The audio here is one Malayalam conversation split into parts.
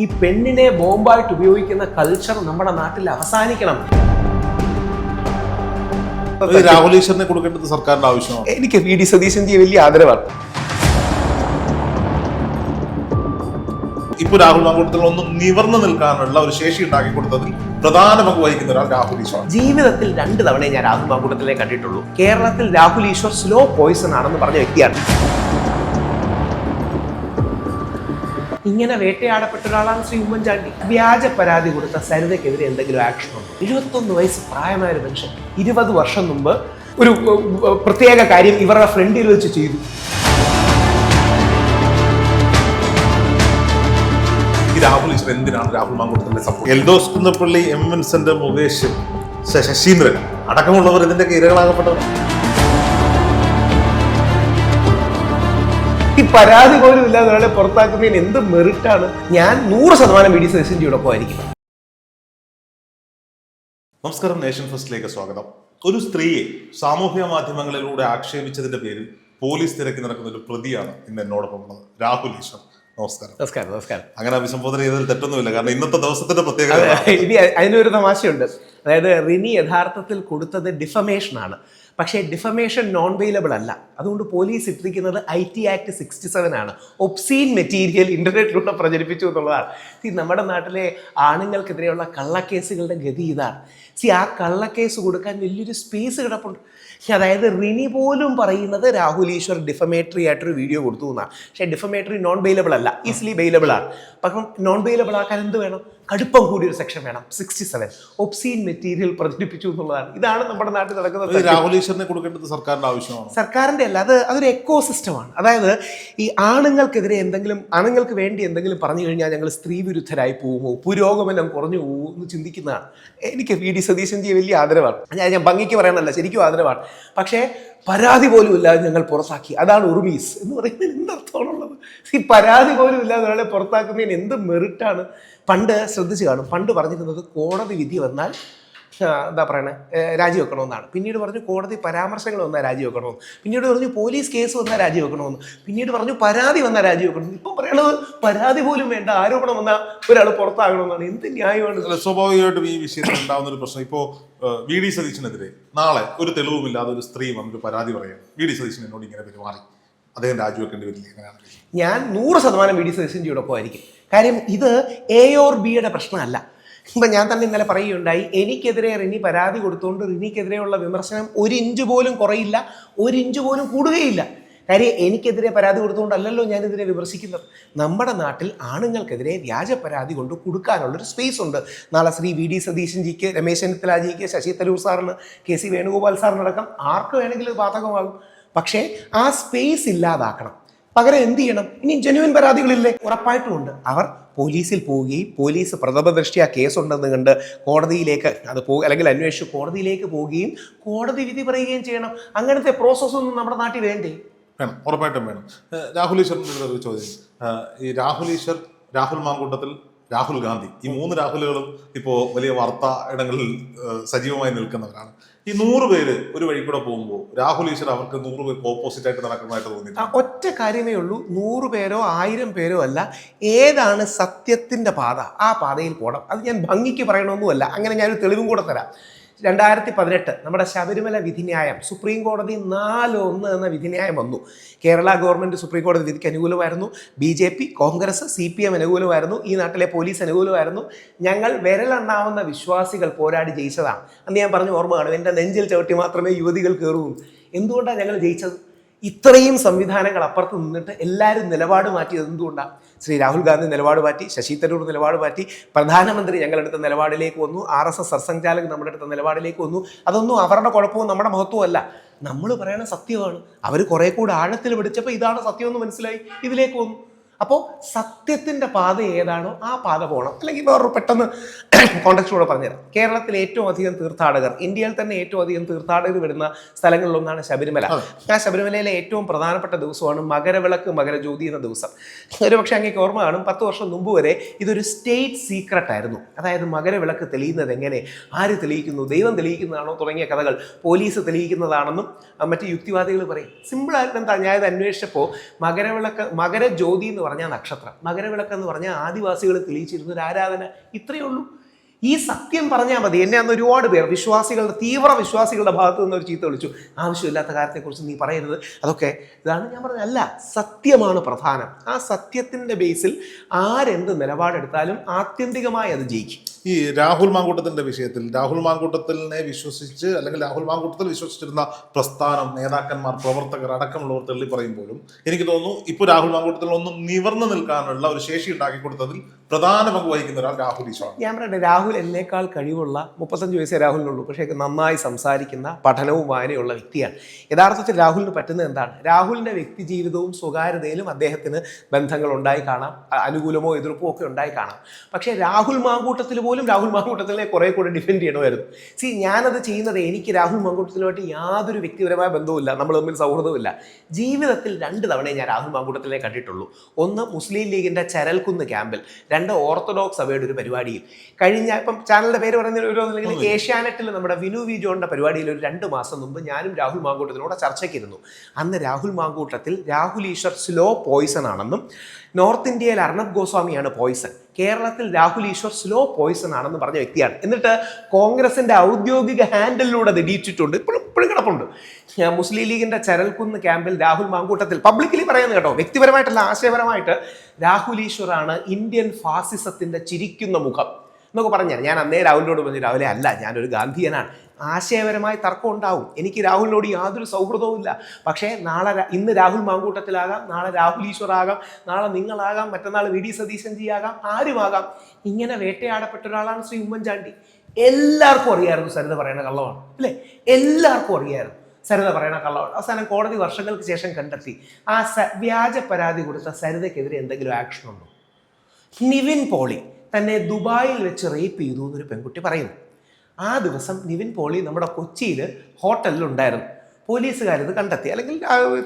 ഈ പെണ്ണിനെ ബോംബായിട്ട് ഉപയോഗിക്കുന്ന കൾച്ചർ നമ്മുടെ നാട്ടിൽ അവസാനിക്കണം. രാഹുലീശ്വരനെ രാഹുൽ ഈശ്വറിനെ കൊടുക്കേണ്ടത് സർക്കാരിന്റെ ആവശ്യമാണ്. എനിക്ക് വി ഡി സതീശൻജിയെ വലിയ ആദരവാണ്. ഇപ്പൊ രാഹുൽ മാങ്കൂട്ടത്തിൽ ഒന്ന് നിവർന്നു നിൽക്കാനുള്ള ഒരു ശേഷി ഉണ്ടാക്കി കൊടുത്തതിൽ പ്രധാന പങ്ക് വഹിക്കുന്ന ഒരാൾ രാഹുൽ ഈശ്വർ. ജീവിതത്തിൽ രണ്ട് തവണയെ ഞാൻ രാഹുൽ മാങ്കൂട്ടത്തിലെ കണ്ടിട്ടുള്ളൂ. കേരളത്തിൽ രാഹുൽ ഈശ്വർ സ്ലോ പോയിസൺ ആണെന്ന് പറഞ്ഞ വ്യക്തിയാണ്. ഇങ്ങനെ വേട്ടയാടപ്പെട്ട ഒരാളാണ് ശ്രീ ഉമ്മൻചാണ്ടി. വ്യാജ പരാതി കൊടുത്ത സരിതയ്ക്കെതിരെ എന്തെങ്കിലും ആക്ഷൻ ഉണ്ടോ? ഇരുപത്തൊന്ന് വയസ്സ് പ്രായമായ ഒരു മനുഷ്യൻ ഇരുപത് വർഷം മുമ്പ് ഒരു പ്രത്യേക കാര്യം ഇവരുടെ ഫ്രണ്ടിൽ വെച്ച് ചെയ്തു. ഈ രാഹുൽ ഈശ്വർ എന്തിനാണ് Rahul മാങ്കൂട്ടത്തിന്റെ support Eldhose Kunnappilly M Vincent Mukesh Sasheendran അടക്കമുള്ളവർ ഇതിന്റെ ഇരകളാകപ്പെട്ടവർ പരാതി പോലും ഇല്ലാതെ ഒരാളെ പുറത്താക്കുന്നതിന് എന്ത് മെറിറ്റാണ്? ഞാൻ നൂറ് ശതമാനം വി ഡി സതീശൻജിയോടൊപ്പം ആയിരിക്കും. നമസ്കാരം നേഷൻ ഫസ്റ്റിലേക്ക് സ്വാഗതം. ഒരു സ്ത്രീയെ സാമൂഹ്യ മാധ്യമങ്ങളിലൂടെ ആക്ഷേപിച്ചതിന്റെ പേരിൽ പോലീസ് തിരക്കി നടക്കുന്ന ഒരു പ്രതിയാണ് ഇന്ന് എന്നോടൊപ്പം ഉള്ളത്. രാഹുൽ ഈശ്വർ. നമസ്കാരം. നമസ്കാരം നമസ്കാരം. അങ്ങനെ അഭിസംബോധന ചെയ്തതിൽ തെറ്റൊന്നുമില്ല. കാരണം ഇന്നത്തെ ദിവസത്തിന്റെ പ്രത്യേകത ഇനി അതിനൊരു തമാശയുണ്ട്. അതായത് റിനി യഥാർത്ഥത്തിൽ കൊടുത്തത് ഡിഫമേഷൻ ആണ്. പക്ഷേ ഡിഫമേഷൻ നോൺ വെയിലബിൾ അല്ല. അതുകൊണ്ട് പോലീസ് ഇട്ടിരിക്കുന്നത് I T act sixty seven ആണ്. ഒബ്സീൻ മെറ്റീരിയൽ ഇന്റർനെറ്റിലൂടെ പ്രചരിപ്പിച്ചു എന്നുള്ളതാണ്. സി നമ്മുടെ നാട്ടിലെ ആണുങ്ങൾക്കെതിരെയുള്ള കള്ളക്കേസുകളുടെ ഗതി ഇതാണ്. സി ആ കള്ളക്കേസ് കൊടുക്കാൻ വലിയൊരു സ്പേസ് കിടപ്പുണ്ട്. അതായത് റിനി പോലും പറയുന്നത് രാഹുൽ ഈശ്വർ ഡിഫമേറ്ററി ആയിട്ടൊരു വീഡിയോ കൊടുത്തു എന്നാണ്. പക്ഷേ ഡിഫമേറ്ററി നോൺ ബെയിലബിൾ അല്ല ഈസിലി ബെയിലബിൾ ആണ്. പക്ഷം നോൺ ബെയിലബിൾ ആക്കാൻ എന്ത് വേണം? കടുപ്പം കൂടിയൊരു സെക്ഷൻ വേണം. സിക്സ്റ്റി സെവൻ ഒബ്സീൻ മെറ്റീരിയൽ പ്രചരിപ്പിച്ചു എന്നുള്ളതാണ്. ഇതാണ് നമ്മുടെ നാട്ടിൽ നടക്കുന്നത് രാഹുൽ ഈശ്വറിനെ കൊടുക്കേണ്ടത് സർക്കാരിന്റെ ആവശ്യമാണ്. സർക്കാരിന്റെ അല്ല അത് അതൊരു എക്കോ സിസ്റ്റമാണ് അതായത് ഈ ആണുങ്ങൾക്കെതിരെ എന്തെങ്കിലും ആണുങ്ങൾക്ക് വേണ്ടി എന്തെങ്കിലും പറഞ്ഞു കഴിഞ്ഞാൽ ഞങ്ങൾ സ്ത്രീ വിരുദ്ധരായി പോകുമോ? പുരോഗമനം കുറഞ്ഞു പോകുമോ എന്ന് ചിന്തിക്കുന്നതാണ്. എനിക്ക് വി. ഡി. സതീശൻജിയെ വലിയ ആദരവാണ്. ഞാൻ ഞാൻ ഭംഗിക്ക് പറയാനല്ല ശരിക്കും ആദരവാണ്. പക്ഷേ പരാതി പോലും ഇല്ലാതെ ഞങ്ങൾ പുറത്താക്കി. അതാണ് ഉറുമീസ് എന്ന് പറയുന്നതിന് എന്തർത്ഥമാണുള്ളത്? ഈ പരാതി പോലും ഇല്ലാതെ ഒരാളെ പുറത്താക്കുന്നതിന് എന്ത് മെറിറ്റാണ് പണ്ട് ശ്രദ്ധിച്ചു കാണും. പണ്ട് പറഞ്ഞിരുന്നത് കോടതി വിധി വന്നാൽ എന്താ പറയണേ? രാജിവെക്കണമെന്നാണ്. പിന്നീട് പറഞ്ഞു കോടതി പരാമർശങ്ങൾ വന്നാൽ രാജിവെക്കണമെന്ന്. പിന്നീട് പറഞ്ഞു പോലീസ് കേസ് വന്നാൽ രാജിവെക്കണമെന്ന്. പിന്നീട് പറഞ്ഞു പരാതി വന്നാൽ രാജിവെക്കണമെന്ന്. ഇപ്പം പറയണത് പരാതി പോലും വേണ്ട ആരോപണം വന്നാൽ ഒരാൾ പുറത്താകണമെന്നാണ്. എന്ത് ന്യായമാണ്? സ്വാഭാവികമായിട്ടും ഈ വിഷയത്തിൽ ഉണ്ടാകുന്ന ഒരു പ്രശ്നം. ഇപ്പോൾ വി ഡി സതീശനെതിരെ നാളെ ഒരു തെളിവുമില്ലാതെ ഒരു സ്ത്രീ വന്നൊരു പരാതി പറയാം വി ഡി സതീശൻ എന്നോട് ഇങ്ങനെ പെരുമാറി. അദ്ദേഹം രാജിവെക്കേണ്ടി വരില്ല എങ്ങനെയാണ് ഞാൻ നൂറ് ശതമാനം വി ഡി സതീശൻജിയോടൊപ്പം ആയിരിക്കും കാര്യം ഇത് എ ഓർ ബിയുടെ പ്രശ്നമല്ല. ഇപ്പം ഞാൻ തന്നെ ഇന്നലെ പറയുകയുണ്ടായി എനിക്കെതിരെ റിനി പരാതി കൊടുത്തുകൊണ്ട് റിനിക്കെതിരെയുള്ള വിമർശനം ഒരു ഇഞ്ച് പോലും കുറയില്ല ഒരു ഇഞ്ച് പോലും കൂടുകയില്ല. കാര്യം എനിക്കെതിരെ പരാതി കൊടുത്തുകൊണ്ടല്ലല്ലോ ഞാനിതിനെ വിമർശിക്കുന്നത്. നമ്മുടെ നാട്ടിൽ ആണുങ്ങൾക്കെതിരെ വ്യാജ പരാതി കൊണ്ട് കൊടുക്കാനുള്ളൊരു സ്പേസ് ഉണ്ട്. നാളെ ശ്രീ വി ഡി സതീശൻ ജിക്ക് രമേശ് ചെന്നിത്തലാജിക്ക് ശശി തരൂർ സാറിന് കെ സി വേണുഗോപാൽ സാറിനടക്കം ആർക്ക് വേണമെങ്കിലും ബാധകമാകും. പക്ഷേ ആ സ്പേസ് ഇല്ലാതാക്കണം. പകരം എന്ത് ചെയ്യണം? ഇനി ജെനുവിൻ പരാതികളില്ലേ? ഉറപ്പായിട്ടും ഉണ്ട് അവർ പോലീസിൽ പോവുകയും പോലീസ് പ്രഥമ ദൃഷ്ടി ആ കേസുണ്ടെന്ന് കണ്ട് കോടതിയിലേക്ക് അത് പോ അല്ലെങ്കിൽ അന്വേഷിച്ച് കോടതിയിലേക്ക് പോവുകയും കോടതി വിധി പറയുകയും ചെയ്യണം. അങ്ങനത്തെ പ്രോസസ്സ് ഒന്നും നമ്മുടെ നാട്ടിൽ വേണ്ടേ? വേണം. ഉറപ്പായിട്ടും വേണം. രാഹുൽ ഈശ്വറിന്റെ ഒരു ചോദ്യം. ഈ രാഹുൽ ഈശ്വർ രാഹുൽ മാങ്കൂട്ടത്തിൽ രാഹുൽ ഗാന്ധി. ഈ മൂന്ന് രാഹുലുകളും ഇപ്പോ വലിയ വാർത്താ ഇടങ്ങളിൽ സജീവമായി നിൽക്കുന്നവരാണ്. ഈ നൂറ് പേര് ഒരു വഴി കൂടെ പോകുമ്പോൾ രാഹുൽ ഈശ്വർ അവർക്ക് നൂറ് പേർക്ക് ഓപ്പോസിറ്റ് ആയിട്ട് നടക്കുന്നതായിട്ട് ആ ഒറ്റ കാര്യമേ ഉള്ളൂ. നൂറ് പേരോ ആയിരം പേരോ അല്ല ഏതാണ് സത്യത്തിന്റെ പാത? ആ പാതയിൽ പോകണം അത് ഞാൻ ഭംഗിക്ക് പറയണമെന്നുമല്ല. അങ്ങനെ ഞാനൊരു തെളിവും കൂടെ തരാം. രണ്ടായിരത്തി പതിനെട്ട് നമ്മുടെ ശബരിമല വിധിന്യായം സുപ്രീം കോടതി നാല് ഒന്ന് എന്ന വിധിന്യായം വന്നു. കേരള ഗവൺമെന്റ് സുപ്രീം കോടതി വിധിക്ക് അനുകൂലമായിരുന്നു. B J P Congress C P M അനുകൂലമായിരുന്നു. ഈ നാട്ടിലെ പോലീസ് അനുകൂലമായിരുന്നു. ഞങ്ങൾ വിരലെണ്ണാവുന്ന വിശ്വാസികൾ പോരാടി ജയിച്ചതാണ്. അന്ന് ഞാൻ പറഞ്ഞു ഓർമ്മ കാണും എന്റെ നെഞ്ചിൽ ചവിട്ടി മാത്രമേ യുവതികൾ കയറൂ എന്തുകൊണ്ടാണ് ഞങ്ങൾ ജയിച്ചത്? ഇത്രയും സംവിധാനങ്ങൾ അപ്പുറത്ത് നിന്നിട്ട് എല്ലാവരും നിലപാട് മാറ്റിയത് എന്തുകൊണ്ടാണ് ശ്രീ രാഹുൽ ഗാന്ധി നിലപാട് മാറ്റി ശശി തരൂർ നിലപാട് മാറ്റി പ്രധാനമന്ത്രി ഞങ്ങളെടുത്ത നിലപാടിലേക്ക് വന്നു ആർ എസ് എസ് സർസംഘചാലക് നമ്മുടെ അടുത്ത നിലപാടിലേക്ക് വന്നു. അതൊന്നും അവരുടെ കുഴപ്പവും നമ്മുടെ മഹത്വവും അല്ല. നമ്മൾ പറയണ സത്യമാണ്. അവർ കുറെ കൂടെ ആഴത്തിൽ പിടിച്ചപ്പോൾ ഇതാണ് സത്യമെന്ന് മനസ്സിലായി. ഇതിലേക്ക് വന്നു. അപ്പോൾ സത്യത്തിന്റെ പാത ഏതാണോ ആ പാത പോകണം അല്ലെങ്കിൽ വേറൊരു പെട്ടെന്ന് കോണ്ടക്സ്റ്റോടെ പറഞ്ഞുതരാം. കേരളത്തിൽ ഏറ്റവും അധികം തീർത്ഥാടകർ ഇന്ത്യയിൽ തന്നെ ഏറ്റവും അധികം തീർത്ഥാടകർ വരുന്ന സ്ഥലങ്ങളിലൊന്നാണ് ശബരിമല. ആ ശബരിമലയിലെ ഏറ്റവും പ്രധാനപ്പെട്ട ദിവസമാണ് മകരവിളക്ക് മകരജ്യോതി എന്ന ദിവസം. ഒരു പക്ഷേ അങ്ങേക്ക് ഓർമ്മ കാണും പത്ത് വർഷം മുമ്പ് വരെ ഇതൊരു സ്റ്റേറ്റ് സീക്രട്ട് ആയിരുന്നു. അതായത് മകരവിളക്ക് തെളിയുന്നത് എങ്ങനെ ആര് തെളിയിക്കുന്നു ദൈവം തെളിയിക്കുന്നതാണോ തുടങ്ങിയ കഥകൾ പോലീസ് തെളിയിക്കുന്നതാണെന്നും മറ്റ് യുക്തിവാദികൾ പറയും. സിമ്പിളായിട്ട് എന്താ ഞാൻ ഇത് അന്വേഷിച്ചപ്പോൾ മകരവിളക്ക് മകരജ്യോതി എന്ന് പറഞ്ഞാൽ നക്ഷത്രം. മകരവിളക്ക് എന്ന് പറഞ്ഞാൽ ആദിവാസികൾ തെളിയിച്ചിരുന്ന ഒരു ആരാധന ഇത്രയേ ഉള്ളൂ. ഈ സത്യം പറഞ്ഞാൽ മതി. എന്നെ അന്ന് ഒരുപാട് പേർ വിശ്വാസികളുടെ തീവ്ര വിശ്വാസികളുടെ ഭാഗത്ത് നിന്ന് ഒരു ചീത്ത വിളിച്ചു. ആവശ്യമില്ലാത്ത കാര്യത്തെക്കുറിച്ച് നീ പറയരുത്. അതൊക്കെ ഇതാണ് ഞാൻ പറഞ്ഞത്. അല്ല സത്യമാണ് പ്രധാനം. ആ സത്യത്തിന്റെ ബേസിൽ ആരെന്ത് നിലപാടെടുത്താലും ആത്യന്തികമായി അത് ജയിക്കും. ഈ രാഹുൽ മാങ്കൂട്ടത്തിന്റെ വിഷയത്തിൽ രാഹുൽ മാങ്കൂട്ടത്തിനെ വിശ്വസിച്ച് അല്ലെങ്കിൽ രാഹുൽ മാങ്കൂട്ടത്തിൽ വിശ്വസിച്ചിരുന്ന പ്രസ്ഥാനം നേതാക്കന്മാർ പ്രവർത്തകർ അടക്കമുള്ളവർ തള്ളി പറയുമ്പോഴും എനിക്ക് തോന്നുന്നു ഇപ്പോൾ രാഹുൽ മാങ്കൂട്ടത്തിൽ ഒന്നും നിവർന്നു നിൽക്കാനുള്ള ഒരു ശേഷി ഉണ്ടാക്കി കൊടുത്തതിൽ പ്രധാന പങ്ക് വഹിക്കുന്ന ഒരാൾ രാഹുൽ ഈശ്വർ ഞാൻ പറയട്ടെ രാഹുൽ എന്നേക്കാൾ കഴിവുള്ള മുപ്പത്തഞ്ച് വയസ്സേ രാഹുലിനുള്ളൂ. പക്ഷേ നന്നായി സംസാരിക്കുന്ന പഠനവും വായനയുള്ള വ്യക്തിയാണ്. യഥാർത്ഥത്തിൽ രാഹുലിന് പറ്റുന്നത് എന്താണ്? രാഹുലിന്റെ വ്യക്തി ജീവിതവും സ്വകാര്യതയിലും അദ്ദേഹത്തിന് ബന്ധങ്ങൾ ഉണ്ടായി കാണാം അനുകൂലമോ എതിർപ്പോ ഒക്കെ ഉണ്ടായി കാണാം. പക്ഷേ രാഹുൽ മാങ്കൂട്ടത്തിൽ പോലും രാഹുൽ മാങ്കൂട്ടത്തിനെ കുറെ കൂടെ ഡിഫെൻഡ് ചെയ്യണമായിരുന്നു. സി ഞാനത് ചെയ്യുന്നത് എനിക്ക് രാഹുൽ മാങ്കൂട്ടത്തിലുമായിട്ട് യാതൊരു വ്യക്തിപരമായ ബന്ധവുമില്ല. നമ്മൾ തമ്മിൽ സൗഹൃദവുമില്ല. ജീവിതത്തിൽ രണ്ട് തവണയെ ഞാൻ രാഹുൽ മാങ്കൂട്ടത്തിനെ കണ്ടിട്ടുള്ളൂ. ഒന്ന് മുസ്ലിം ലീഗിന്റെ ചരൽക്കുന്ന് ക്യാമ്പിൽ രണ്ട് ഓർത്തഡോക്സ് സഭയുടെ ഒരു പരിപാടിയിൽ. കഴിഞ്ഞ ഇപ്പം ചാനലിന്റെ പേര് പറയുന്ന ഒരു അല്ലെങ്കിൽ ഏഷ്യാനെറ്റിൽ നമ്മുടെ വിനു വി ജോണിന്റെ പരിപാടിയിൽ ഒരു രണ്ട് മാസം മുമ്പ് ഞാനും രാഹുൽ മാങ്കൂട്ടത്തിനോട് ചർച്ചയ്ക്കിരുന്നു അന്ന് രാഹുൽ മാങ്കൂട്ടത്തിൽ രാഹുൽ ഈശ്വർ സ്ലോ പോയിസൺ ആണെന്നും നോർത്ത് ഇന്ത്യയിൽ അർണബ് ഗോസ്വാമിയാണ് പോയിസൺ കേരളത്തിൽ രാഹുൽ ഈശ്വർ സ്ലോ പോയിസൺ ആണെന്ന് പറഞ്ഞ വ്യക്തിയാണ്. എന്നിട്ട് കോൺഗ്രസിന്റെ ഔദ്യോഗിക ഹാൻഡലിലൂടെ അത് ഇടിയിച്ചിട്ടുണ്ട് ഇപ്പോഴും ഇപ്പോഴും കിടപ്പുണ്ട്. മുസ്ലിം ലീഗിന്റെ ചരൽക്കുന്ന് ക്യാമ്പിൽ രാഹുൽ മാങ്കൂട്ടത്തിൽ പബ്ലിക്കലി പറയുന്നത് കേട്ടോ. വ്യക്തിപരമായിട്ടല്ല ആശയപരമായിട്ട് രാഹുൽ ഈശ്വറാണ് ഇന്ത്യൻ ഫാസിസത്തിന്റെ ചിരിക്കുന്ന മുഖം. എന്നൊക്കെ പറഞ്ഞു ഞാൻ അന്നേ രാഹുലിനോട് പറഞ്ഞു രാഹുലെ അല്ല ഞാനൊരു ഗാന്ധിയനാണ്. ആശയപരമായ തർക്കം ഉണ്ടാവും. എനിക്ക് രാഹുലിനോട് യാതൊരു സൗഹൃദവും ഇല്ല. പക്ഷേ നാളെ ഇന്ന് രാഹുൽ മാങ്കൂട്ടത്തിലാകാം നാളെ രാഹുൽ ഈശ്വർ ആകാം നാളെ നിങ്ങളാകാം മറ്റന്നാൾ വി ഡി സതീശൻ ആകാം ആരുമാകാം. ഇങ്ങനെ വേട്ടയാടപ്പെട്ട ഒരാളാണ് ശ്രീ ഉമ്മൻചാണ്ടി. എല്ലാവർക്കും അറിയായിരുന്നു സരിത പറയുന്ന കള്ളമാണ് അല്ലേ? എല്ലാവർക്കും അറിയായിരുന്നു സരിത പറയണ കള്ളമാണ് അവസാനം കോടതി വർഷങ്ങൾക്ക് ശേഷം കണ്ടെത്തി. ആ സ വ്യാജ പരാതി കൊടുത്ത സരിതയ്ക്കെതിരെ എന്തെങ്കിലും ആക്ഷൻ ഉണ്ടോ? നിവിൻ പോളി തന്നെ ദുബായിൽ വെച്ച് റേപ്പ് ചെയ്തു എന്നൊരു പെൺകുട്ടി പറയുന്നു. ആ ദിവസം നിവിൻ പോളി നമ്മുടെ കൊച്ചിയിൽ ഹോട്ടലിൽ ഉണ്ടായിരുന്നു പോലീസുകാരത് കണ്ടെത്തി. അല്ലെങ്കിൽ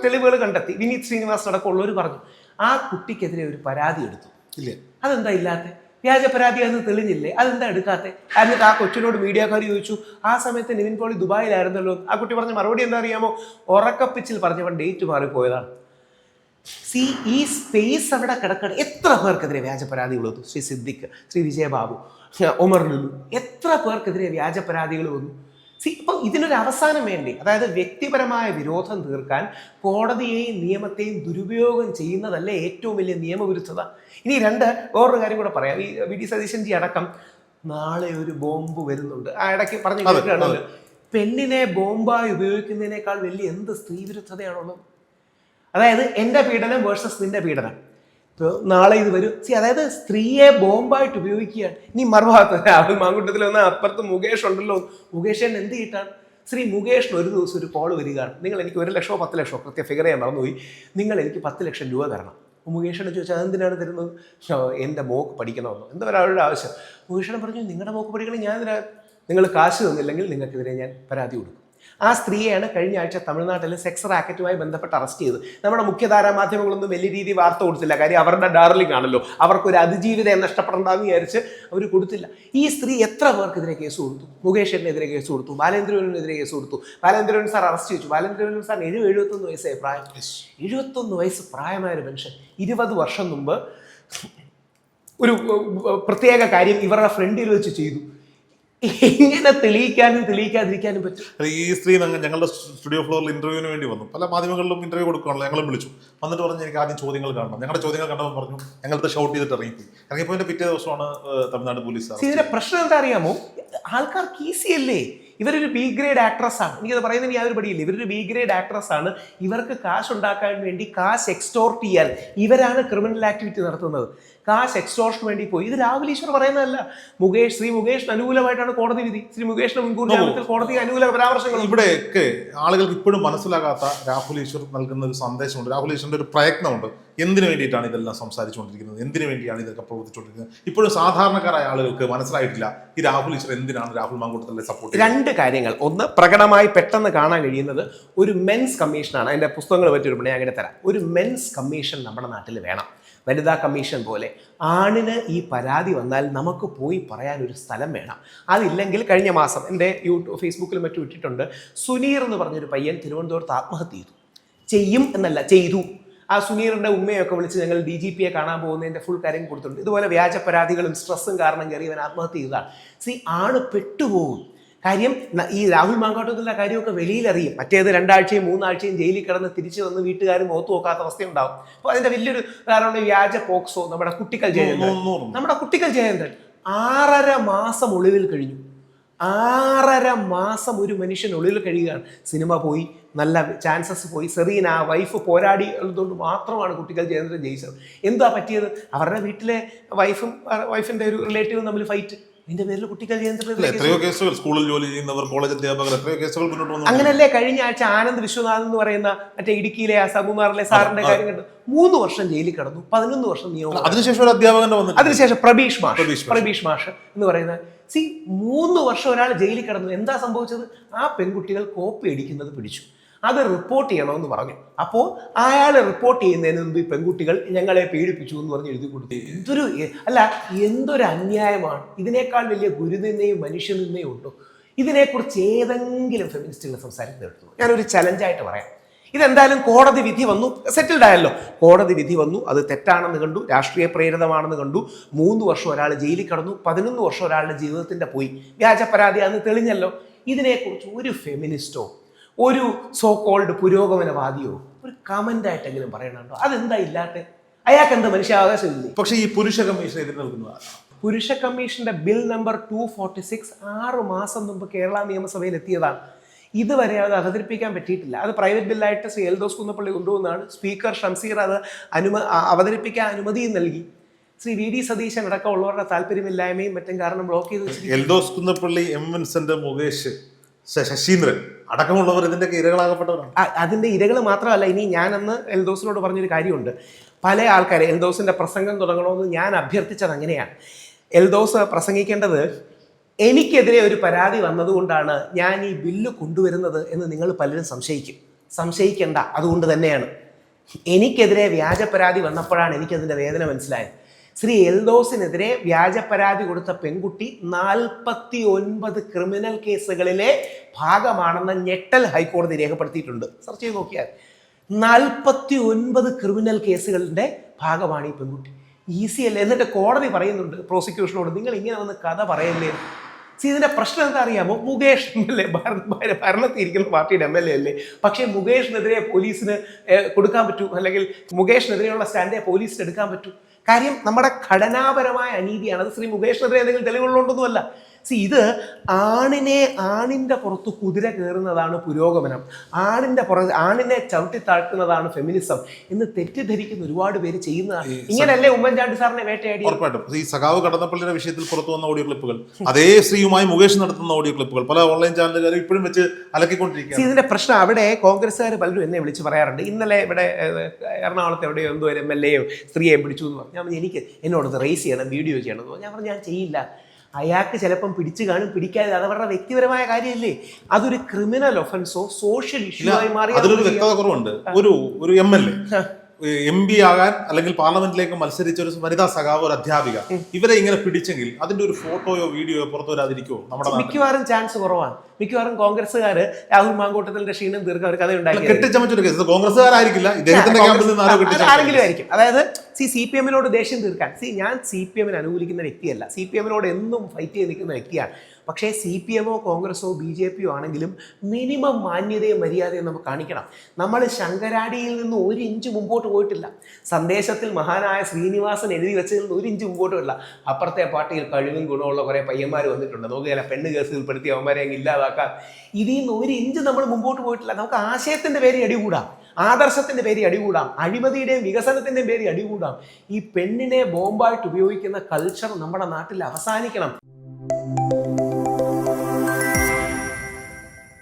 തെളിവുകൾ കണ്ടെത്തി. വിനീത് ശ്രീനിവാസ് അടക്കമുള്ളവർ പറഞ്ഞു. ആ കുട്ടിക്കെതിരെ ഒരു പരാതി എടുത്തു. ഇല്ലേ. അതെന്താ ഇല്ലാത്ത? വ്യാജ പരാതി അത് തെളിഞ്ഞില്ലേ? അതെന്താ എടുക്കാത്തെ? എന്നിട്ട് ആ കൊച്ചിനോട് മീഡിയക്കാർ ചോദിച്ചു ആ സമയത്ത് നിവിൻ പോളി ദുബായിലായിരുന്നല്ലോ? ആ കുട്ടി പറഞ്ഞ മറുപടി എന്താ അറിയാമോ? ഉറക്കപ്പിച്ചിൽ പറഞ്ഞവൻ ഡേറ്റ് മാറിപ്പോയതാണ്. സി ഈ സ്പേസ് അവിടെ കിടക്കണം എത്ര പേർക്കെതിരെ വ്യാജ പരാതി വന്നു? ശ്രീ സിദ്ദിഖ് ശ്രീ വിജയബാബു. ഒമർ ലുലു എത്ര പേർക്കെതിരെ വ്യാജ പരാതികൾ വന്നു? സി ഇപ്പം ഇതിനൊരു അവസാനം വേണ്ടി? അതായത് വ്യക്തിപരമായ വിരോധം തീർക്കാൻ കോടതിയെയും നിയമത്തെയും ദുരുപയോഗം ചെയ്യുന്നതല്ലേ ഏറ്റവും വലിയ നിയമവിരുദ്ധത? ഇനി രണ്ട് വേറൊരു കാര്യം കൂടെ പറയാം. ഈ വി ഡി സതീശൻ ജി അടക്കം നാളെ ഒരു ബോംബ് വരുന്നുണ്ട്. ആ ഇടയ്ക്ക് പറഞ്ഞു കേട്ടിട്ടാണല്ലോ പെണ്ണിനെ ബോംബായി ഉപയോഗിക്കുന്നതിനേക്കാൾ വലിയ എന്ത് സ്ത്രീവിരുദ്ധതയാണുള്ളത്? അതായത് എന്റെ പീഡനം വേഴ്സസ് നിന്റെ പീഡനം. നാളെ ഇത് വരും. സി അതായത് സ്ത്രീയെ ബോംബായിട്ട് ഉപയോഗിക്കുകയാണ്. ഇനി മറുഭാഗത്ത് രാഹുൽ മാങ്കുട്ടത്തിൽ വന്ന അപ്പുറത്ത് മുകേഷ് ഉണ്ടല്ലോ. മുകേഷൻ എന്ത് ചെയ്തിട്ടാണ്? ശ്രീ മുകേഷിന് ഒരു ദിവസം ഒരു കോൾ വരികയാണ് നിങ്ങൾ എനിക്ക് ഒരു ലക്ഷമോ പത്ത് ലക്ഷമോ കൃത്യ ഫിഗർ ചെയ്യാൻ മറന്നുപോയി. നിങ്ങൾ എനിക്ക് പത്ത് ലക്ഷം രൂപ തരണം. മുകേഷിനെ ചോദിച്ചാൽ അതെന്തിനാണ് തരുന്നത്? "ഓ, എന്റെ മോക്ക് പഠിക്കണമെന്നോ. എന്താ അവരുടെ ആവശ്യം. മുകേഷിനെ പറഞ്ഞു നിങ്ങളുടെ മോക്ക് പഠിക്കണം ഞാൻ നിങ്ങൾ കാശ് തന്നില്ലെങ്കിൽ നിങ്ങൾക്കെതിരെ ഞാൻ പരാതി കൊടുക്കും. ആ സ്ത്രീയാണ് കഴിഞ്ഞ ആഴ്ച തമിഴ്നാട്ടിൽ സെക്സ് റാക്കറ്റുമായി ബന്ധപ്പെട്ട് അറസ്റ്റ് ചെയ്തത്. നമ്മുടെ മുഖ്യധാരാ മാധ്യമങ്ങളൊന്നും വലിയ രീതിയിൽ വാർത്ത കൊടുത്തില്ല. കാര്യം അവരുടെ ഡാർലിംഗ് ആണല്ലോ. അവർക്കൊരു അതിജീവിതം നഷ്ടപ്പെടേണ്ടെന്ന് വിചാരിച്ച് അവർ കൊടുത്തില്ല. ഈ സ്ത്രീ എത്ര പേർക്കെതിരെ കേസ് കൊടുത്തു? മുകേഷിനെതിരെ കേസ് കൊടുത്തു. ബാലേന്ദ്രനെതിരെ കേസ് കൊടുത്തു. ബാലേന്ദ്രൻ സാർ അറസ്റ്റ് ചെയ്തു. ബാലേന്ദ്രൻ സാർ എഴുപത് എഴുപത്തൊന്ന് വയസ്സായി പ്രായം. എഴുപത്തൊന്ന് വയസ്സ് പ്രായമായ ഒരു മനുഷ്യൻ. ഇരുപത് വർഷം മുമ്പ് ഒരു പ്രത്യേക കാര്യം ഇവരുടെ ഫ്രണ്ടിൽ വെച്ച് ചെയ്തു. എങ്ങനെ തെളിയിക്കാനും തെളിയിക്കാതിരിക്കാനും പറ്റും. ഈ സ്ത്രീ ഞങ്ങളുടെ സ്റ്റുഡിയോ ഫ്ലോറിൽ ഇന്റർവ്യൂവിന് വേണ്ടി വന്നു. പല മാധ്യമങ്ങളിലും ഇന്റർവ്യൂ കൊടുക്കുകയാണല്ലോ ഞങ്ങളും വിളിച്ചു. വന്നിട്ട് പറഞ്ഞു എനിക്ക് ആദ്യം ചോദ്യങ്ങൾ കാണണം. ഞങ്ങളുടെ ചോദ്യങ്ങൾ കണ്ടപ്പോൾ പറഞ്ഞു ഞങ്ങളത് ഷൗട്ട് ചെയ്തിട്ട് ഇറങ്ങിപ്പോയി. ഇറങ്ങിപ്പോയിന്റെ പിറ്റേ ദിവസമാണ് തമിഴ്നാട് പോലീസ് ഇതിന്റെ പ്രശ്നം എന്താ അറിയാമോ ആൾക്കാർക്ക് ഈസി അല്ലേ? ഇവരൊരു ബി ഗ്രേഡ് ആക്ട്രസ് ആണ്. എനിക്കത് പറയുന്നതിന് യാതൊരു പടിയില്ല. ഇവരൊരു ബി ഗ്രേഡ് ആക്ട്രസ് ആണ്. ഇവർക്ക് കാശ് ഉണ്ടാക്കാൻ വേണ്ടി കാശ് എക്സ്റ്റോർട്ട് ചെയ്യാൻ ഇവരാണ് ക്രിമിനൽ ആക്ടിവിറ്റി നടത്തുന്നത്. കാശ് എക്സ്റ്റോർഷന് വേണ്ടി പോയി. ഇത് രാഹുൽ ഈശ്വർ പറയുന്നതല്ല. മുകേഷ് ശ്രീ മുകേഷിന് അനുകൂലമായിട്ടാണ് കോടതി വിധി. ശ്രീ മുകേഷിന് മുൻകൂർ ജാമ്യത്തിൽ കോടതി അനുകൂല പരാമർശങ്ങൾ ഇവിടെയൊക്കെ ആളുകൾക്ക് ഇപ്പോഴും മനസ്സിലാകാത്ത രാഹുൽ ഈശ്വർ നൽകുന്ന ഒരു സന്ദേശമുണ്ട്. രാഹുൽ ഈശ്വറിന്റെ ഒരു പ്രയത്നമുണ്ട്. എന്തിനു വേണ്ടിയിട്ടാണ് ഇതെല്ലാം സംസാരിച്ചുകൊണ്ടിരിക്കുന്നത്? എന്തിനു വേണ്ടിയാണ് ഇതൊക്കെ പ്രവർത്തിച്ചുകൊണ്ടിരിക്കുന്നത്? ഇപ്പോഴും സാധാരണക്കാരായ ആളുകൾക്ക് മനസ്സിലായിട്ടില്ല ഈ രാഹുൽ ഈശ്വർ എന്തിനാണ് രാഹുൽ മാങ്കൂട്ടത്തിലെ സപ്പോർട്ട് രണ്ട് കാര്യങ്ങൾ. ഒന്ന് പ്രകടമായി പെട്ടെന്ന് കാണാൻ കഴിയുന്നത് ഒരു മെൻസ് കമ്മീഷനാണ് അതിന്റെ പുസ്തകങ്ങൾ പറ്റി ഒരു പണി അങ്ങനെ തരാം. ഒരു മെൻസ് കമ്മീഷൻ നമ്മുടെ നാട്ടിൽ വേണം. വനിതാ കമ്മീഷൻ പോലെ. ആണിന് ഈ പരാതി വന്നാൽ നമുക്ക് പോയി പറയാൻ ഒരു സ്ഥലം വേണം. അതില്ലെങ്കിൽ കഴിഞ്ഞ മാസം എന്റെ യൂട്യൂബ് ഫേസ്ബുക്കിലും മറ്റും ഇട്ടിട്ടുണ്ട്. സുനീർ എന്ന് പറഞ്ഞൊരു പയ്യൻ തിരുവനന്തപുരത്ത് ആത്മഹത്യ ചെയ്തു. ചെയ്യും എന്നല്ല ചെയ്തു. ആ സുനീറിന്റെ ഉമ്മയൊക്കെ വിളിച്ച് ഞങ്ങൾ ഡി ജി പിയെ കാണാൻ പോകുന്നതിന്റെ ഫുൾ കാര്യം കൊടുത്തിട്ടുണ്ട്. ഇതുപോലെ വ്യാജ പരാതികളും സ്ട്രെസ്സും കാരണം കയറി ഇവൻ ആത്മഹത്യ ചെയ്തതാണ്. സി ആണ് പെട്ടുപോകും. കാര്യം ഈ രാഹുൽ മാങ്കാട്ടത്തിന്റെ കാര്യമൊക്കെ വെളിയിലറിയും. മറ്റേത് രണ്ടാഴ്ചയും മൂന്നാഴ്ചയും ജയിലിൽ കിടന്ന് തിരിച്ചു വന്ന് വീട്ടുകാർ മുഖത്ത് നോക്കാത്ത അവസ്ഥയുണ്ടാവും. അപ്പോൾ അതിന്റെ വലിയൊരു കാരണം വ്യാജ പോക്സോ നമ്മുടെ കുട്ടികൾ ജയന്തൻ. നമ്മുടെ കുട്ടികൾ ജയന്തൻ. ആറര മാസം ഒളിവിൽ കഴിഞ്ഞു. ആറര മാസം ഒരു മനുഷ്യൻ ഒളിവിൽ കഴിയുകയാണ്. സിനിമ പോയി നല്ല ചാൻസസ് പോയി. സെറീന ആ വൈഫ് പോരാടി ഉള്ളതുകൊണ്ട് മാത്രമാണ് കുട്ടികൾ ജയചന്ദ്രൻ ജയിച്ചത്. എന്താ പറ്റിയത്? അവരുടെ വീട്ടിലെ വൈഫും വൈഫിന്റെ ഒരു റിലേറ്റീവും തമ്മിൽ ഫൈറ്റ് ഇതിന്റെ പേരിൽ എത്രയോ കേസുകൾ. സ്കൂളിൽ ജോലി ചെയ്യുന്നവർ കോളേജ് അധ്യാപകർ എത്രയോ കേസുകൾ മുന്നോട്ട് വന്നു അങ്ങനല്ലേ കഴിഞ്ഞ ആഴ്ച ആനന്ദ് വിശ്വനാഥ് എന്ന് പറയുന്ന മറ്റേ ഇടുക്കിയിലെ ആ സബുമാറിലെ സാറിന്റെ കാര്യം കണ്ടു. മൂന്ന് വർഷം ജയിലിൽ കടന്നു പതിനൊന്ന് വർഷം നിയമം അതിനുശേഷം ഒരു അധ്യാപകന്റെ വന്നു അതിനുശേഷം പ്രബീഷ് മാഷ് പ്രബീഷ് മാഷ്. എന്ന് പറയുന്ന സി മൂന്ന് വർഷം ഒരാൾ ജയിലിൽ കടന്നു. എന്താ സംഭവിച്ചത്? ആ പെൺകുട്ടികൾ കോപ്പി അടിക്കുന്നത് പിടിച്ചു. അത് റിപ്പോർട്ട് ചെയ്യണമെന്ന് പറഞ്ഞു. അപ്പോൾ അയാൾ റിപ്പോർട്ട് ചെയ്യുന്നതിന് മുമ്പ് ഈ പെൺകുട്ടികൾ ഞങ്ങളെ പീഡിപ്പിച്ചു എന്ന് പറഞ്ഞ് എഴുതി കൊടുത്തു. എന്തൊരു അല്ല എന്തൊരു അന്യായമാണ്. ഇതിനേക്കാൾ വലിയ ഗുരുനിന്ദയും മനുഷ്യനിന്ദയും ഉണ്ടോ? ഇതിനെക്കുറിച്ച് ഏതെങ്കിലും ഫെമിനിസ്റ്റുകൾ സംസാരിക്കുന്നുണ്ടോ ഞാനൊരു ചലഞ്ചായിട്ട് പറയാം. ഇതെന്തായാലും കോടതി വിധി വന്നു. സെറ്റിൽഡ് ആയല്ലോ. കോടതി വിധി വന്നു. അത് തെറ്റാണെന്ന് കണ്ടു. രാഷ്ട്രീയ പ്രേരിതമാണെന്ന് കണ്ടു. മൂന്ന് വർഷം ഒരാൾ ജയിലിൽ കടന്നു. പതിനൊന്ന് വർഷം ഒരാളുടെ ജീവിതത്തിന്റെ പോയി. വ്യാജ പരാതി അന്ന് തെളിഞ്ഞല്ലോ. ഇതിനെക്കുറിച്ച് ഒരു ഫെമിനിസ്റ്റോ ഒരു സോ കോൾഡ് പുരോഗമനവാദിയോ? ഒരു കമന്റ് ആയിട്ടെങ്കിലും പറയണുണ്ടോ? അതെന്താ ഇല്ലാത്ത? അയാൾക്ക് എന്താ മനുഷ്യാവകാശമില്ലേ? പക്ഷേ ഈ പുരുഷ കമ്മീഷൻ എതിർ നിൽക്കുന്നതാണ് പുരുഷ കമ്മീഷന്റെ bill number two forty six ആറ് മാസം മുമ്പ് കേരള നിയമസഭയിൽ എത്തിയതാണ്. ഇതുവരെ അത് അവതരിപ്പിക്കാൻ പറ്റിയിട്ടില്ല. അത് പ്രൈവറ്റ് ബില്ലായിട്ട് ശ്രീ എൽദോസ് കുന്നപ്പള്ളി കൊണ്ടുവന്നാണ്. സ്പീക്കർ ഷംസീർ അത് അനുമ അവതരിപ്പിക്കാൻ അനുമതിയും നൽകി. ശ്രീ വി ഡി സതീശൻ അടക്കമുള്ളവരുടെ താല്പര്യമില്ലായ്മയും മറ്റും കാരണം ബ്ലോക്ക് ചെയ്ത് എൽദോസ് കുന്നപ്പള്ളി എം വിൻസെന്റ് മുകേഷ് ശശീന്ദ്രൻ അടക്കമുള്ളവർ ഇതിന്റെ ഇരകളാകപ്പെട്ടവരാണ്. അതിന്റെ ഇരകൾ മാത്രമല്ല ഇനി ഞാൻ അന്ന് എൽദോസിനോട് പറഞ്ഞൊരു കാര്യമുണ്ട്. പല ആൾക്കാരെ എൽദോസിന്റെ പ്രസംഗം തുടങ്ങണമെന്ന് ഞാൻ അഭ്യർത്ഥിച്ചത് അങ്ങനെയാണ്. എൽദോസ് പ്രസംഗിക്കേണ്ടത് എനിക്കെതിരെ ഒരു പരാതി വന്നതുകൊണ്ടാണ് ഞാൻ ഈ ബില്ല് കൊണ്ടുവരുന്നത് എന്ന് നിങ്ങൾ പലരും സംശയിക്കും. സംശയിക്കേണ്ട അതുകൊണ്ട് തന്നെയാണ്. എനിക്കെതിരെ വ്യാജ പരാതി വന്നപ്പോഴാണ് എനിക്കതിന്റെ വേദന മനസ്സിലായത്. ശ്രീ എൽദോസിനെതിരെ വ്യാജ പരാതി കൊടുത്ത പെൺകുട്ടി നാൽപ്പത്തി ഒൻപത് ക്രിമിനൽ കേസുകളിലെ ഭാഗമാണെന്ന് ഞെട്ടൽ ഹൈക്കോടതി രേഖപ്പെടുത്തിയിട്ടുണ്ട്. സെർച്ച് ചെയ്ത് നോക്കിയാൽ നാൽപ്പത്തി ഒൻപത് ക്രിമിനൽ കേസുകളുടെ ഭാഗമാണ് ഈ പെൺകുട്ടി. ഈസി അല്ലേ? എന്നിട്ട് കോടതി പറയുന്നുണ്ട് പ്രോസിക്യൂഷനോട് നിങ്ങൾ ഇങ്ങനെ വന്ന് കഥ പറയല്ലേ? സി ഇതിന്റെ പ്രശ്നം എന്താ അറിയാമോ? മുകേഷ് എം എൽ എ ഭരണത്തിരിക്കുന്ന പാർട്ടിയുടെ എം എൽ എ അല്ലേ? പക്ഷേ മുകേഷിനെതിരെ പോലീസിന് കൊടുക്കാൻ പറ്റൂ? അല്ലെങ്കിൽ മുകേഷിനെതിരെയുള്ള സ്റ്റാൻഡേ പോലീസിന് എടുക്കാൻ പറ്റൂ? കാര്യം നമ്മുടെ ഘടനാപരമായ അനീതിയാണ്. അത് ശ്രീ മുകേഷിനെതിരെ എന്തെങ്കിലും തെളിവുള്ളതുകൊണ്ടൊന്നുമല്ല സി ഇത് ആണിനെ ആണിന്റെ പുറത്ത് കുതിര കയറുന്നതാണ് പുരോഗമനം. ആണിന്റെ പുറത്ത് ആണിനെ ചവിട്ടി താഴ്ത്തുന്നതാണ് ഫെമിനിസം എന്ന് തെറ്റിദ്ധരിക്കുന്ന ഒരുപാട് പേര് ചെയ്യുന്നതാണ്. ഇങ്ങനെയല്ലേ ഉമ്മൻചാണ്ടി സാറിനെ വേട്ടയാടി ഉറപ്പായിട്ടും. ഈ സഖാവ് കടന്നപ്പള്ളിയുടെ വിഷയത്തിൽ പുറത്തു വന്ന ഓഡിയോ ക്ലിപ്പുകൾ അതേ സ്ത്രീയുമായി മുകേഷ് നടത്തുന്ന ഓഡിയോ ക്ലിപ്പുകൾ പല ഓൺലൈൻ ചാനലുകാരും ഇപ്പോഴും വെച്ച് അലക്കിക്കൊണ്ടിരിക്കുക ഇതിന്റെ പ്രശ്നം അവിടെ കോൺഗ്രസ്സുകാർ പലരും എന്നെ വിളിച്ച് പറയാറുണ്ട്. ഇന്നലെ ഇവിടെ എറണാകുളത്ത് എവിടെയോ എന്തോ ഒരു എം എൽ എയോ സ്ത്രീയെ പിടിച്ചു എന്ന് പറഞ്ഞു. ഞാൻ പറഞ്ഞു, എനിക്ക് എന്നോടത് റേസ് ചെയ്യണം വീഡിയോ ചെയ്യണം എന്ന് പറഞ്ഞു ഞാൻ ചെയ്യില്ല. അയാൾക്ക് ചിലപ്പം പിടിച്ചു കാണും പിടിക്കാതെ. അത് അവരുടെ വ്യക്തിപരമായ കാര്യമല്ലേ? അതൊരു ക്രിമിനൽ ഒഫൻസോ സോഷ്യൽ ഇഷ്യൂ ആയി മാറി അതിലൊരു വ്യക്തത കുറവുണ്ട്. ഒരു ഒരു M L A M P ആകാൻ അല്ലെങ്കിൽ പാർലമെന്റിലേക്ക് മത്സരിച്ച ഒരു വനിതാ സഖാവ് ഒരു അധ്യാപിക ഇവരെ ഇങ്ങനെ പിടിച്ചെങ്കിൽ അതിന്റെ ഒരു ഫോട്ടോയോ വീഡിയോയോ പുറത്തു വരാതിരിക്കുമോ നമ്മുടെ മിക്കവാറും ചാൻസ് കുറവാണ്. മിക്കവാറും കോൺഗ്രസ്സുകാർ രാഹുൽ മാങ്കൂട്ടത്തിന്റെ ക്ഷീണം തീർക്കാൻ ഒരു കഥ ഉണ്ടാക്കി കെട്ടിച്ചമച്ചൊരു കേസ് കോൺഗ്രസ്സുകാരായിരിക്കില്ല. ഇദ്ദേഹത്തിന്റെ ക്യാമ്പിൽ നിന്ന് ആരെങ്കിലും ആയിരിക്കും. അതായത് സി സി പി എമ്മിനോട് ദേഷ്യം തീർക്കാൻ. സി ഞാൻ സി പി എമ്മിനെ അനുകൂലിക്കുന്ന വ്യക്തിയല്ല. സി പി എമ്മിനോട് എന്നും ഫൈറ്റ് ചെയ്ത് നിൽക്കുന്ന വ്യക്തിയാണ്. പക്ഷേ സി പി എമ്മോ കോൺഗ്രസോ ബി ജെ പിയോ ആണെങ്കിലും മിനിമം മാന്യതയും മര്യാദയും നമുക്ക് കാണിക്കണം. നമ്മൾ ശങ്കരാടിയിൽ നിന്ന് ഒരു ഇഞ്ച് മുമ്പോട്ട് പോയിട്ടില്ല. സന്ദേശത്തിൽ മഹാനായ ശ്രീനിവാസൻ എഴുതി വെച്ചതിൽ നിന്ന് ഒരു ഇഞ്ച് മുമ്പോട്ട് പോയില്ല അപ്പുറത്തെ പാർട്ടിയിൽ കഴിവും ഗുണമുള്ള കുറേ പയ്യന്മാർ വന്നിട്ടുണ്ട്. നോക്കുകയല്ല പെണ്ണ് കേസുകൾ പെടുത്തി അവന്മാരെ അങ്ങ് ഇല്ലാതാക്കാൻ. ഇതിൽ നിന്ന് ഒരു ഇഞ്ച് നമ്മൾ മുമ്പോട്ട് പോയിട്ടില്ല. നമുക്ക് ആശയത്തിന്റെ പേര് അടികൂടാം. ആദർശത്തിന്റെ പേര് അടികൂടാം. അഴിമതിയുടെയും വികസനത്തിന്റെയും പേര് അടികൂടാം. ഈ പെണ്ണിനെ ബോംബായിട്ട് ഉപയോഗിക്കുന്ന കൾച്ചർ നമ്മുടെ നാട്ടിൽ അവസാനിക്കണം.